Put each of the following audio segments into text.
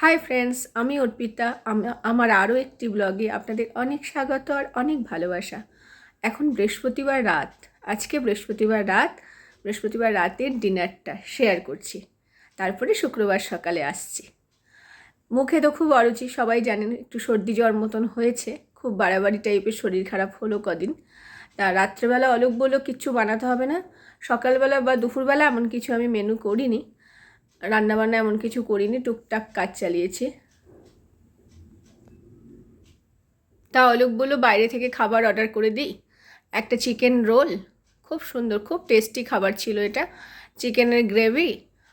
Hi friends আমি অর্পিতা। আম- আমার আরও একটি ব্লগে আপনাদের অনেক স্বাগত আর অনেক ভালোবাসা। এখন বৃহস্পতিবার রাত। আজকে বৃহস্পতিবার রাত। বৃহস্পতিবার রাতের ডিনারটা শেয়ার করছি। তারপরে শুক্রবার সকালে আসছি। মুখে তো খুব অরুচি, সবাই জানেন একটু সর্দি জ্বর মতন হয়েছে। খুব বাড়াবাড়ি টাইপের শরীর খারাপ হলো কদিন। তা রাত্রেবেলা অলোক বলল, কিচ্ছু বানাতে হবে না। সকালবেলা বা দুপুরবেলা এমন কিছু আমি মেনু করিনি। রান্নাবান্না এমন কিছু করিনি, টুকটাক কাজ চালিয়েছি। তা অলোক বলল বাইরে থেকে খাবার অর্ডার করে দিই। একটা চিকেন রোল খুব সুন্দর, খুব টেস্টি খাবার ছিল এটা। চিকেনের গ্রেভি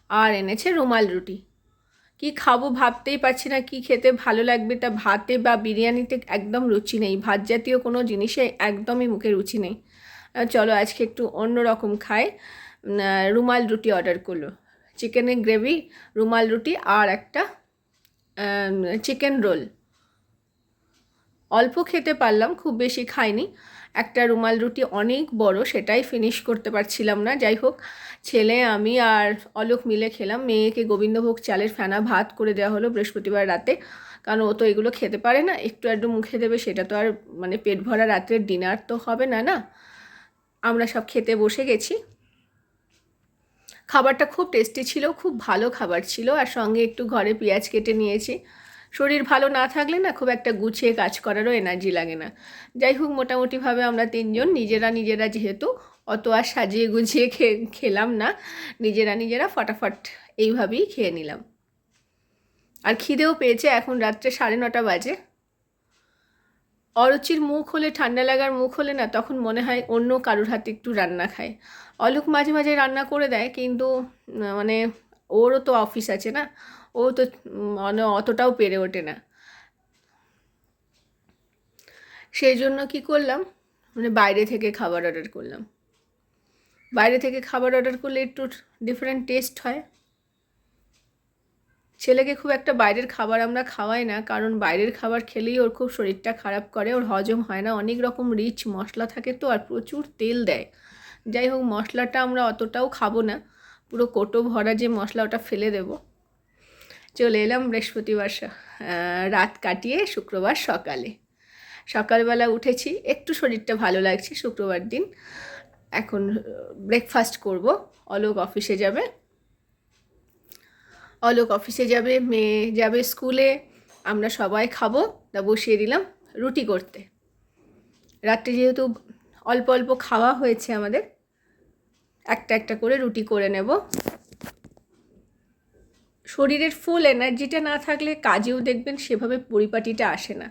আর এনেছে রুমাল রুটি। কি খাব ভাবতেই পারছি না, কি খেতে ভালো লাগবে তা ভাতে বা বিরিয়ানিতে একদম রুচি নেই। ভাত জাতীয় কোনো জিনিসে একদমই মুখে রুচি নেই। চলো আজকে একটু অন্য রকম খাই রুমাল রুটি অর্ডার করল। চিকেনের গ্রেভি, রুমাল রুটি আর একটা চিকেন রোল। অল্প খেতে পারলাম, খুব বেশি খাইনি। একটা রুমাল রুটি অনেক বড়, সেটাই ফিনিশ করতে পারছিলাম না। যাই হোক, ছেলে, আমি আর অলোক মিলে খেলাম। মেয়েকে গোবিন্দভোগ চালের ফেনা ভাত করে দেওয়া হলো বৃহস্পতিবার রাতে। কারণ ও তো এগুলো খেতে পারে না, একটু একটু মুখে দেবে, সেটা তো আর মানে পেট ভরা রাত্রের ডিনার তো হবে না না? আমরা সব খেতে বসে গেছি। খাবারটা খুব টেস্টি ছিল, খুব ভালো খাবার ছিল আর সঙ্গে একটু ঘরে পেঁয়াজ কেটে নিয়েছি। শরীর ভালো না থাকলে না খুব একটা গুছিয়ে কাজ করারও এনার্জি লাগে না। যাই হোক, মোটামুটিভাবে আমরা তিনজন, নিজেরা নিজেরা যেহেতু, অত আর সাজিয়ে গুছিয়ে খেলাম না। নিজেরা নিজেরা ফটাফট এইভাবেই খেয়ে নিলাম। আর খিদেও পেয়েছে, এখন রাত্রে সাড়ে নটা বাজে। অরুচির মুখ হলে, ঠান্ডা লাগার মুখ হলে না তখন মনে হয় অন্য কারুর হাতে একটু রান্না খায়। অলোক মাঝে মাঝে রান্না করে দেয়, কিন্তু মানে ওরও তো অফিস আছে না, ও তো মানে অতটাও পেরে ওঠে না। সেই জন্য কি করলাম মানে বাইরে থেকে খাবার অর্ডার করলাম। বাইরে থেকে খাবার অর্ডার করলে একটু ডিফারেন্ট টেস্ট হয়। ছেলেকে খুব একটা বাইরের খাবার আমরা খাওয়াই না, কারণ বাইরের খাবার খেলেই ওর খুব শরীরটা খারাপ করে, ওর হজম হয় না, অনেক রকম রিচ মশলা থাকে তো, আর প্রচুর তেল দেয়। যাই হোক মশলাটা আমরা অতটাও খাব না। পুরো কোটো ভরা যে মশলা, ওটা ফেলে দেব। চলে এলাম বৃহস্পতিবার রাত কাটিয়ে শুক্রবার সকালে। সকালবেলা উঠেছি, একটু শরীরটা ভালো লাগছে, শুক্রবার দিন। এখন ব্রেকফাস্ট করব। অলোক অফিসে যাবে। অলোক অফিসে যাবে, মেয়ে যাবে স্কুলে আমরা সবাই খাব। তা বসিয়ে দিলাম রুটি করতে। রাত্রে যেহেতু অল্প অল্প খাওয়া হয়েছে আমাদের একটা একটা করে রুটি করে নেব। শরীরের ফুল এনার্জিটা না থাকলে কাজেও দেখবেন সেভাবে পরিপাটিটা আসে না।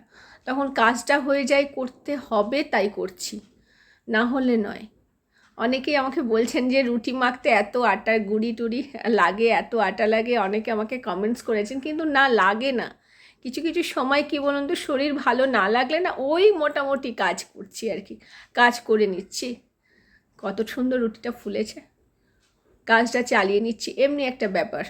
তখন কাজটা হয়ে যায়, করতে হবে তাই করছি, না হলে নয়। অনেকেই আমাকে বলছেন যে রুটি মাখতে এত আটার গুঁড়ি টুড়ি লাগে, এত আটা লাগে, অনেকে আমাকে কমেন্টস করেছেন, কিন্তু না, লাগে না। কিছু কিছু সময় কি বলুন তো, শরীর ভালো না লাগলে না, ওই মোটামুটি কাজ করছি আর কি, কাজ করে নিচ্ছি। কত সুন্দর রুটিটা ফুলেছে। কাজটা চালিয়ে নিচ্ছি, এমনি একটা ব্যাপার।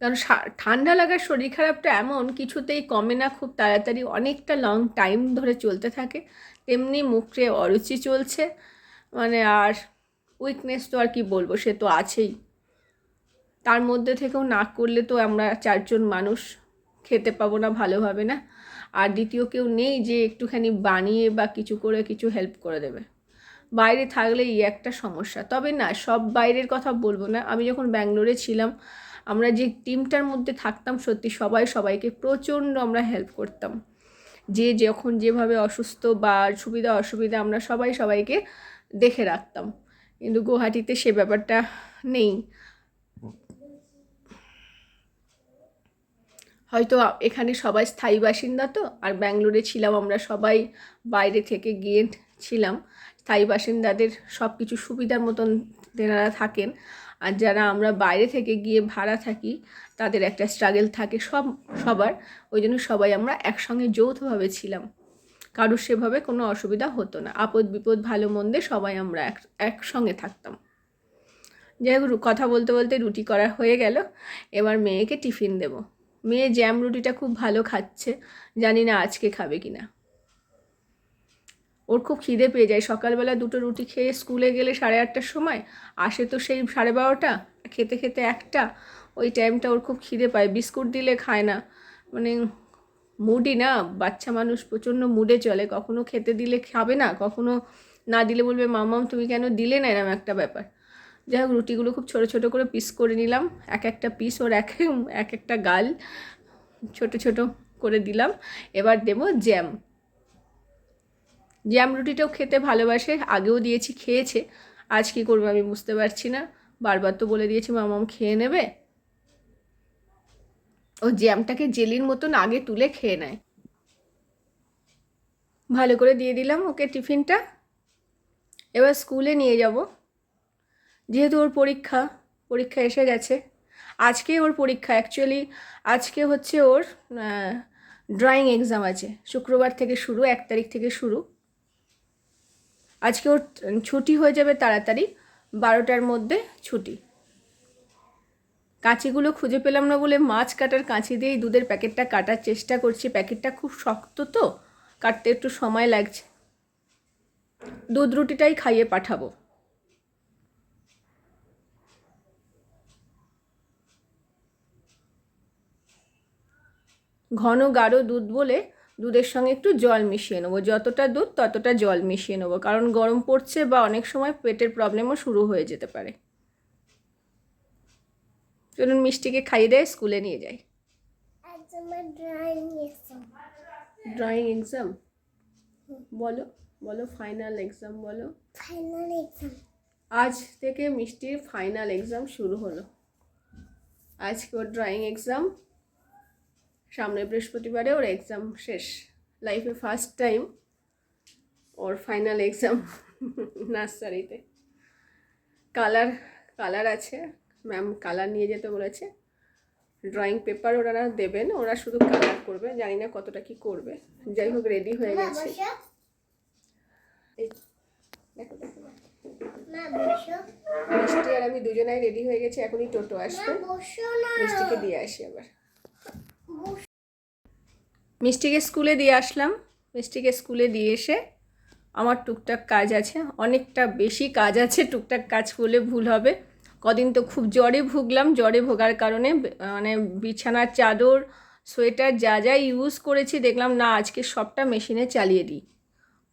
কারণ ঠান্ডা লাগার শরীর খারাপটা এমন, কিছুতেই কমে না, খুব তাড়াতাড়ি অনেকটা লং টাইম ধরে চলতে থাকে। তেমনি মুখে অরুচি চলছে মানে আর উইকনেস তো আর কি বলব, সে তো আছেই। তার মধ্যে থেকেও না করলে তো আমরা চারজন মানুষ খেতে পাবো না, ভালোভাবে না। আর দ্বিতীয় কেউ নেই যে একটুখানি বানিয়ে বা কিছু করে কিছু হেল্প করে দেবে। বাইরে থাকলে এই একটা সমস্যা। তবে না, সব বাইরের কথা বলব না। আমি যখন ব্যাঙ্গালোরে ছিলাম, আমরা যে টিমটার মধ্যে থাকতাম, সত্যি সবাই সবাইকে প্রচণ্ড আমরা হেল্প করতাম। যে যখন যেভাবে অসুস্থ বা সুবিধা অসুবিধা, আমরা সবাই সবাইকে দেখে রাখতাম। কিন্তু গুয়াহাটিতে সে ব্যাপারটা নেই। হয়তো এখানে সবাই স্থায়ী বাসিন্দা তো, আর ব্যাঙ্গালোরে ছিলাম আমরা সবাই, বাইরে থেকে গিয়ে ছিলাম। স্থায়ী বাসিন্দাদের সব কিছু সুবিধার মতন তেনারা থাকেন, আর যারা আমরা বাইরে থেকে গিয়ে ভাড়া থাকি, তাদের একটা স্ট্রাগল থাকে সব, সবার। ওই জন্য সবাই আমরা একসঙ্গে যৌথভাবে ছিলাম। কারোর সেভাবে কোনো অসুবিধা হতো না। আপদ বিপদ, ভালো মন্দে সবাই আমরা এক, একসঙ্গে থাকতাম। যাই হোক, কথা বলতে বলতে রুটি করা হয়ে গেল। এবার মেয়েকে টিফিন দেব। মেয়ে জ্যাম রুটিটা খুব ভালো খাচ্ছে, জানি না আজকে খাবে কি না ওর খুব খিদে পেয়ে যায়, সকালবেলা দুটো রুটি খেয়ে স্কুলে গেলে সাড়ে আটটার সময় আসে তো সেই সাড়ে বারোটা, খেতে খেতে একটা, ওই টাইমটা ওর খুব খিদে পায়, বিস্কুট দিলে খায় না। মানে মুডই না, বাচ্চা মানুষ প্রচণ্ড মুডে চলে, কখনো খেতে দিলে খাবে না, কখনো না দিলে বলবে, মামাম, তুমি কেন দিলে না? এরম একটা ব্যাপার। যাই হোক, রুটিগুলো খুব ছোট ছোট করে পিস করে নিলাম। এক একটা পিস ওর এক এক একটা গাল ছোট ছোট করে দিলাম। এবার দেবো জ্যাম জ্যাম রুটিটাও খেতে ভালোবাসে, আগেও দিয়েছি, খেয়েছে। আজ কী করব আমি বুঝতে পারছি না। বারবার তো বলে দিয়েছি মামাম খেয়ে নেবে? ও জ্যামটাকে জেলির মতন আগে তুলে খেয়ে নেয়। ভালো করে দিয়ে দিলাম ওকে টিফিনটা। এবার স্কুলে নিয়ে যাব। যেহেতু ওর পরীক্ষা পরীক্ষা এসে গেছে। আজকে ওর পরীক্ষা অ্যাকচুয়ালি আজকে হচ্ছে ওর ড্রয়িং এক্সাম আছে। শুক্রবার থেকে শুরু, এক তারিখ থেকে শুরু। আজকে ওর ছুটি হয়ে যাবে তাড়াতাড়ি, বারোটার মধ্যে ছুটি। কাঁচিগুলো খুঁজে পেলাম না বলে মাছ কাটার কাঁচি দিয়েই দুধের প্যাকেটটা কাটার চেষ্টা করছি। প্যাকেটটা খুব শক্ত তো, কাটতে একটু সময় লাগছে। দুধ রুটিটাই খাইয়ে পাঠাবো। ঘন গাঢ় দুধ বলে দুধের সঙ্গে একটু জল মিশিয়ে নেব। যতটা দুধ ততটা জল মিশিয়ে নেব। কারণ গরম পড়ছে বা অনেক সময় পেটের প্রবলেমও শুরু হয়ে যেতে পারে। চলুন মিষ্টিকে খাইয়ে দেয় স্কুলে নিয়ে যাই। ড্রয়িং এক্সাম ড্রয়িং এক্সাম বলো বলো ফাইনাল এক্সাম বলো। ফাইনাল এক্সাম আজ থেকে মিষ্টির ফাইনাল এক্সাম শুরু হলো। আজকে ওর ড্রয়িং এক্সাম সামনে বৃহস্পতিবারে ওর এক্সাম শেষ। লাইফে ফার্স্ট টাইম ওর ফাইনাল এক্সাম নার্সারিতে কালার কালার আছে। ম্যাম কালার নিয়ে যেতে বলেছে। ড্রয়িং পেপার ওনারা দেবেন ওরা শুধু কালার করবে জানি না কতটা কি করবে। যাই হোক রেডি হয়ে গেছে। মিষ্টি আর আমি দুজনাই রেডি হয়ে গেছি এখনই টোটো আসবে। মিষ্টিকে দিয়ে আসি আবার। মিষ্টিকে স্কুলে দিয়ে আসলাম। মিষ্টিকে স্কুলে দিয়ে এসে আমার টুকটাক কাজ আছে। অনেকটা বেশি কাজ আছে, টুকটাক কাজ করলে ভুল হবে। কদিন তো খুব জ্বরে ভুগলাম। জ্বরে ভোগার কারণে মানে বিছানার চাদর, সোয়েটার যা যা ইউজ করেছি, দেখলাম না, আজকে সবটা মেশিনে চালিয়ে দিই।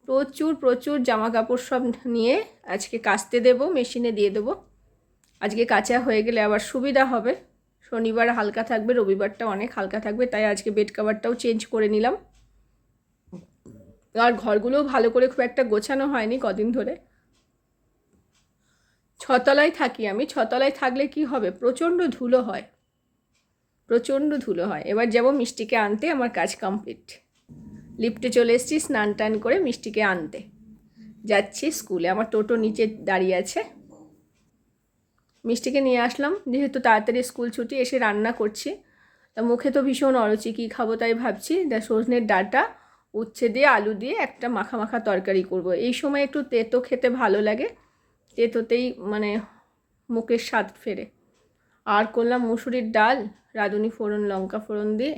প্রচুর প্রচুর জামা কাপড় সব নিয়ে আজকে কাচতে দেবো, মেশিনে দিয়ে দেবো। আজকে কাঁচা হয়ে গেলে আবার সুবিধা হবে। শনিবার হালকা থাকবে, রবিবারটা অনেক হালকা থাকবে, তাই আজকে বেড কাভারটাও চেঞ্জ করে নিলাম। আর ঘরগুলোও ভালো করে খুব একটা গোছানো হয়নি কদিন ধরে। ছতলায় থাকি আমি, ছতলায় থাকলে কি হবে? প্রচণ্ড ধুলো হয়। প্রচণ্ড ধুলো হয়। এবার যাব মিষ্টিকে আনতে, আমার কাজ কমপ্লিট লিফটে চলে এসেছি, স্নান টান করে মিষ্টিকে আনতে। যাচ্ছি স্কুলে, আমার টোটো নিচে দাঁড়িয়ে আছে। মিষ্টিকে নিয়ে আসলাম। যেহেতু তাড়াতাড়ি স্কুল ছুটি, এসে রান্না করছি। তা মুখে তো ভীষণ অরুচি কী খাব তাই ভাবছি। দা সজনের ডাটা, উচ্ছে দিয়ে আলু দিয়ে একটা মাখা মাখা তরকারি করব। এই সময় একটু তেতো খেতে ভালো লাগে। তেতোতেই মানে মুখের স্বাদ ফেরে। আর করলাম মুসুরির ডাল, রাঁধুনি ফোড়ন, লঙ্কা ফোড়ন দিয়ে।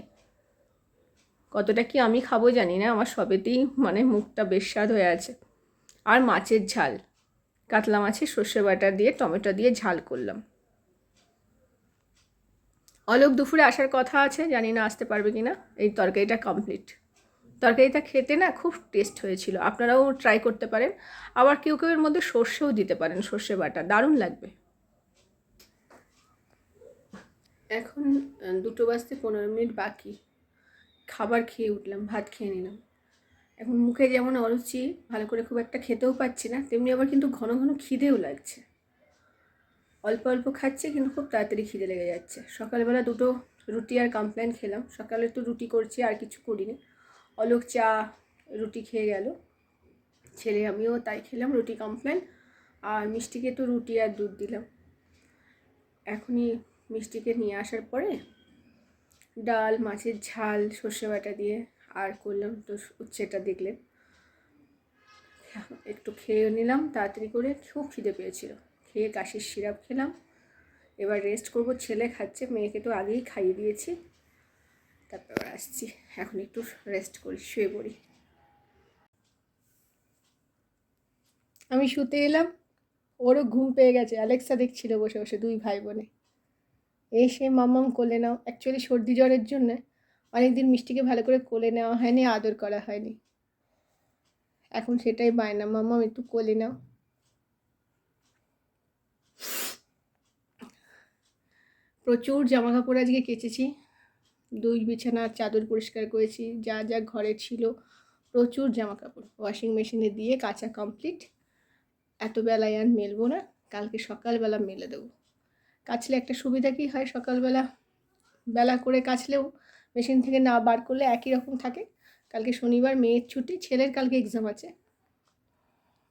কতটা কি আমি খাব জানি না, আমার সবেতেই মানে মুখটা বেশ স্বাদ হয়ে আছে। আর মাছের ঝাল। কাতলা মাছের সর্ষে বাটা দিয়ে, টমেটো দিয়ে ঝাল করলাম। অলোক দুপুরে আসার কথা আছে, জানি না আসতে পারবে কি না এই তরকারিটা কমপ্লিট তরকারিটা খেতে না খুব টেস্ট হয়েছিল। আপনারাও ট্রাই করতে পারেন। আবার কেউ কেউ এর মধ্যে সর্ষেও দিতে পারেন, সর্ষে বাটা। দারুণ লাগবে। এখন দুটো বাজতে পনেরো মিনিট বাকি। খাবার খেয়ে উঠলাম, ভাত খেয়ে নিলাম। এখন মুখে যেমন অরুচি, ভালো করে খুব একটা খেতেও পাচ্ছি না, তেমনি আবার কিন্তু ঘন ঘন খিদেও লাগছে। অল্প অল্প খাচ্ছে কিন্তু খুব তাড়াতাড়ি খিদে লেগে যাচ্ছে। সকালবেলা দুটো রুটি আর কমপ্লেন খেলাম। সকালে তো রুটি করছি, আর কিছু করিনি। অলোক চা, রুটি খেয়ে গেল। ছেলে আমিও তাই খেলাম, রুটি কমপ্লেন আর মিষ্টিকে তো রুটি আর দুধ দিলাম। এখনই মিষ্টিকে নিয়ে আসার পরে ডাল, মাছের ঝাল, সর্ষে বাটা দিয়ে আর করলাম তো উচ্ছেটা দেখলেন একটু খেয়ে নিলাম, তাড়াতাড়ি করে খুব খিদে পেয়েছিল। খেয়ে কাশির সিরাপ খেলাম। এবার রেস্ট করব, ছেলে খাচ্ছে, মেয়েকে তো আগেই খাইয়ে দিয়েছি। তারপর আসছি, এখন একটু রেস্ট করি, শুয়ে পড়ি। আমি শুতে এলাম, ওরও ঘুম পেয়ে গেছে। অ্যালেক্সা দেখছিল বসে বসে, দুই ভাই বোনে। এসে মামাম কোলে নাও। অ্যাকচুয়ালি সর্দি জ্বরের জন্যে অনেকদিন মিষ্টিকে ভালো করে কোলে নেওয়া হয়নি, আদর করা হয়নি। এখন সেটাই বায়না। মামাম একটু কোলে নাও। প্রচুর জামা কাপড় আজকে কেচেছি। দুই বিছানার চাদর পরিষ্কার করেছি, যা যা ঘরে ছিল। প্রচুর জামা কাপড় ওয়াশিং মেশিনে দিয়ে কাচা কমপ্লিট। এত বেলায় আর মেলবো না। কালকে সকালবেলা মেলে দেবো। কাচলে একটা সুবিধা কী হয় সকালবেলা? বেলা করে কাচলেও মেশিন থেকে না বার করলে একই রকম থাকে। কালকে শনিবার, মেয়ের ছুটি, ছেলের কালকে এক্সাম আছে।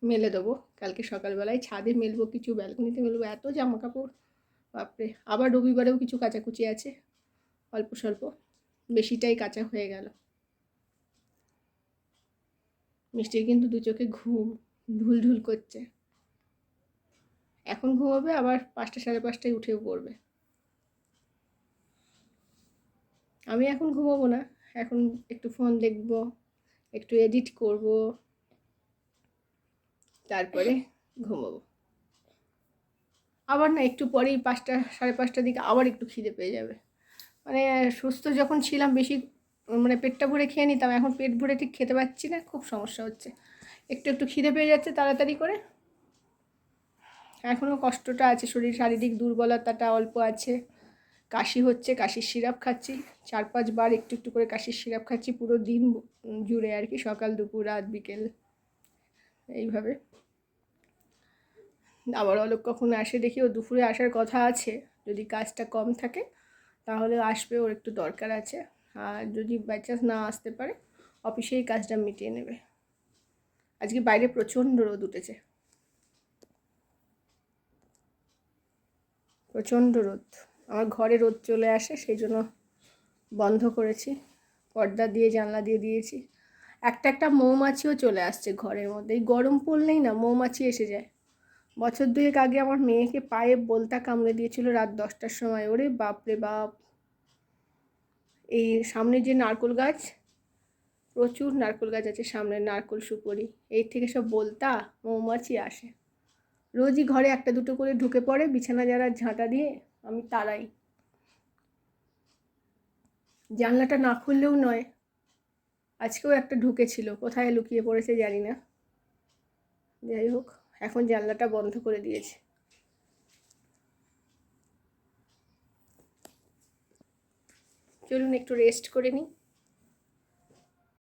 মেলে দেবো। কালকে সকালবেলায় ছাদে মেলবো কিছু, ব্যালকনিতে মেলবো। এত জামা কাপড় বাপরে! আবার রবিবারেও কিছু কাচাকুচি আছে, অল্প স্বল্প। বেশিটাই কাঁচা হয়ে গেল। মিষ্টির কিন্তু দু চোখে ঘুম ঢুল ঢুল করছে। এখন ঘুমাবে, আবার পাঁচটা সাড়ে পাঁচটায় উঠেও পড়বে। আমি এখন ঘুমাবো না। এখন একটু ফোন দেখব, একটু এডিট করব, তারপরে ঘুমাবো। আবার না একটু পরেই পাঁচটা, সাড়ে পাঁচটার দিকে আবার একটু খিদে পেয়ে যাবে। মানে সুস্থ যখন ছিলাম বেশি মানে পেটটা ভরে খেয়ে নিতাম, এখন পেট ভরে ঠিক খেতে পাচ্ছি না, খুব সমস্যা হচ্ছে। একটু একটু খিদে পেয়ে যাচ্ছে তাড়াতাড়ি করে। এখনও কষ্টটা আছে, শরীর শারীরিক দুর্বলতাটা অল্প আছে। কাশি হচ্ছে, কাশির সিরাপ খাচ্ছি। চার পাঁচবার একটু একটু করে কাশির সিরাপ খাচ্ছি পুরো দিন জুড়ে আর কি, সকাল, দুপুর, রাত, বিকেল। এইভাবে। আবার অলোক কখন আসে দেখি, ও দুপুরে আসার কথা আছে। যদি কাজটা কম থাকে, তাহলে আসবে, ওর একটু দরকার আছে। আর যদি বাই চান্স না আসতে পারে, অফিসেই কাজটা মিটিয়ে নেবে। আজকে বাইরে প্রচণ্ড রোদ উঠেছে। প্রচণ্ড রোদ। আমার ঘরে রোদ চলে আসে, সেই জন্য বন্ধ করেছি। পর্দা দিয়ে, জানলা দিয়ে দিয়েছি। একটা একটা মৌমাছিও চলে আসছে ঘরের মধ্যে। এই গরম পড়লেই না মৌমাছি এসে যায়। বছর দুয়েক আগে আমার মেয়েকে পায়ে বলতা কামড়ে দিয়েছিল রাত দশটার সময়। ওরে বাপরে বাপ। এই সামনে যে নারকোল গাছ, প্রচুর নারকোল গাছ আছে সামনে, নারকোল সুপুরি। এই থেকে সব বলতা, মৌমাছি আসে। রোজই ঘরে একটা দুটো করে ঢুকে পড়ে, বিছানা যারা ঝাঁটা দিয়ে, আমি তারাই। জানলাটা না খুললেও নয়, আজকেও একটা ঢুকেছিল, কোথায় লুকিয়ে পড়েছে জানি না। যাই হোক, এখন জানলাটা বন্ধ করে দিয়েছে। চলুন একটু রেস্ট করে নিই।